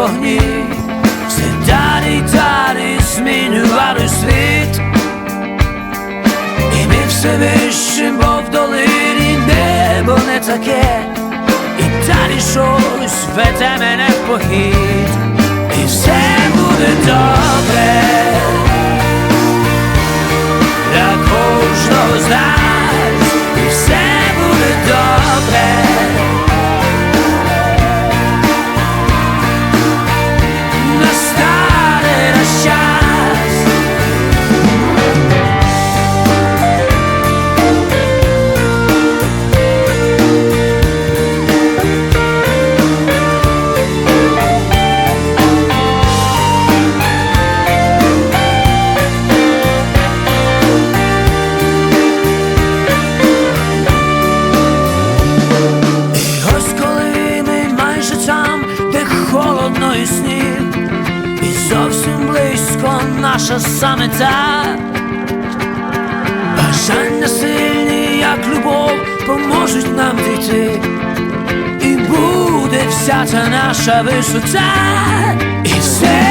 вогні, все далі й далі змінювали світ, і ми все вище, бо в долині небо не таке, і далі щось веде мене в похід, і все буде добре холодно і сніг, і зовсім близько наша самета, бажання сильні, як любов, поможуть нам дійти, і буде вся та наша висота, і все.